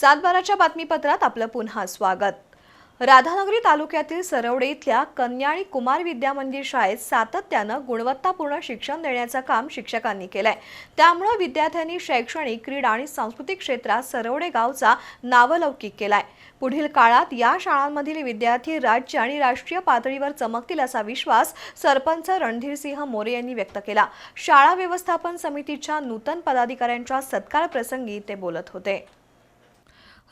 सातबाराच्या बातमीपत्रात आपलं पुन्हा स्वागत. राधानगरी तालुक्यातील सरवडे इथल्या कन्या आणि कुमार विद्या मंदिर शाळेत सातत्यानं गुणवत्तापूर्ण शिक्षण देण्याचं काम शिक्षकांनी केलंय. त्यामुळं विद्यार्थ्यांनी शैक्षणिक क्रीडा आणि सांस्कृतिक क्षेत्रात सरवडे गावचा नावलौकिक केलाय. पुढील काळात या शाळांमधील विद्यार्थी राज्य आणि राष्ट्रीय पातळीवर चमकतील असा विश्वास सरपंच रणधीरसिंह मोरे यांनी व्यक्त केला. शाळा व्यवस्थापन समितीच्या नूतन पदाधिकाऱ्यांच्या सत्कार प्रसंगी ते बोलत होते.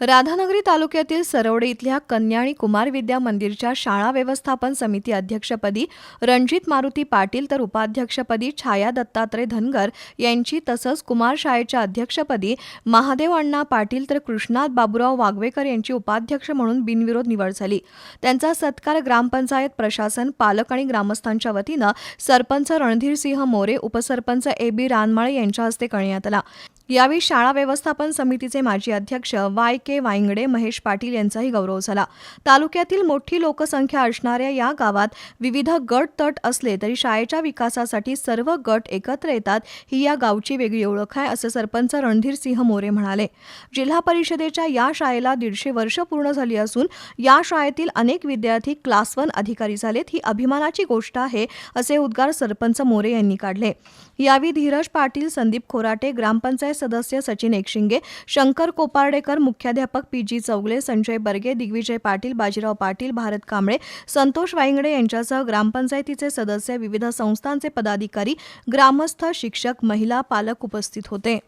राधानगरी तालुक्यातील सरवडे इथल्या कन्या आणि कुमार विद्या मंदिरच्या शाळा व्यवस्थापन समिती अध्यक्षपदी रणजित मारुती पाटील तर उपाध्यक्षपदी छाया दत्तात्रय धनगर यांची तसंच कुमार शाळेच्या अध्यक्षपदी महादेव अण्णा पाटील तर कृष्णात बाबूराव वागवेकर यांची उपाध्यक्ष म्हणून बिनविरोध निवड झाली. त्यांचा सत्कार ग्रामपंचायत प्रशासन पालक आणि ग्रामस्थांच्या वतीनं सरपंच रणधीरसिंह मोरे उपसरपंच ए बी रानमाळे यांच्या हस्ते करण्यात आला. यावेळी शाळा व्यवस्थापन समितीचे माजी अध्यक्ष वाय के वायंगडे महेश पाटील यांचाही गौरव झाला. तालुक्यातील मोठी लोकसंख्या असणाऱ्या या गावात विविध गट तट असले तरी शाळेच्या विकासासाठी सर्व गट एकत्र येतात ही या गावची वेगळी ओळख आहे असं सरपंच रणधीर सिंह मोरे म्हणाले. जिल्हा परिषदेच्या या शाळेला दीडशे वर्ष पूर्ण झाली असून या शाळेतील अनेक विद्यार्थी क्लास वन अधिकारी झालेत ही अभिमानाची गोष्ट आहे असे उद्गार सरपंच मोरे यांनी काढले. यावेळी धीरज पाटील संदीप खोराटे ग्रामपंचायत सदस्य सचिन एकशिंगे शंकर कोपार्डेकर मुख्याध्यापक पी जी चौगले संजय बर्गे दिग्विजय पाटील बाजीराव पाटील भारत कांबळे संतोष वाईंगडे यांच्यासह ग्रामपंचायतीचे सदस्य विविध संस्थांचे पदाधिकारी ग्रामस्थ शिक्षक महिला पालक उपस्थित होते.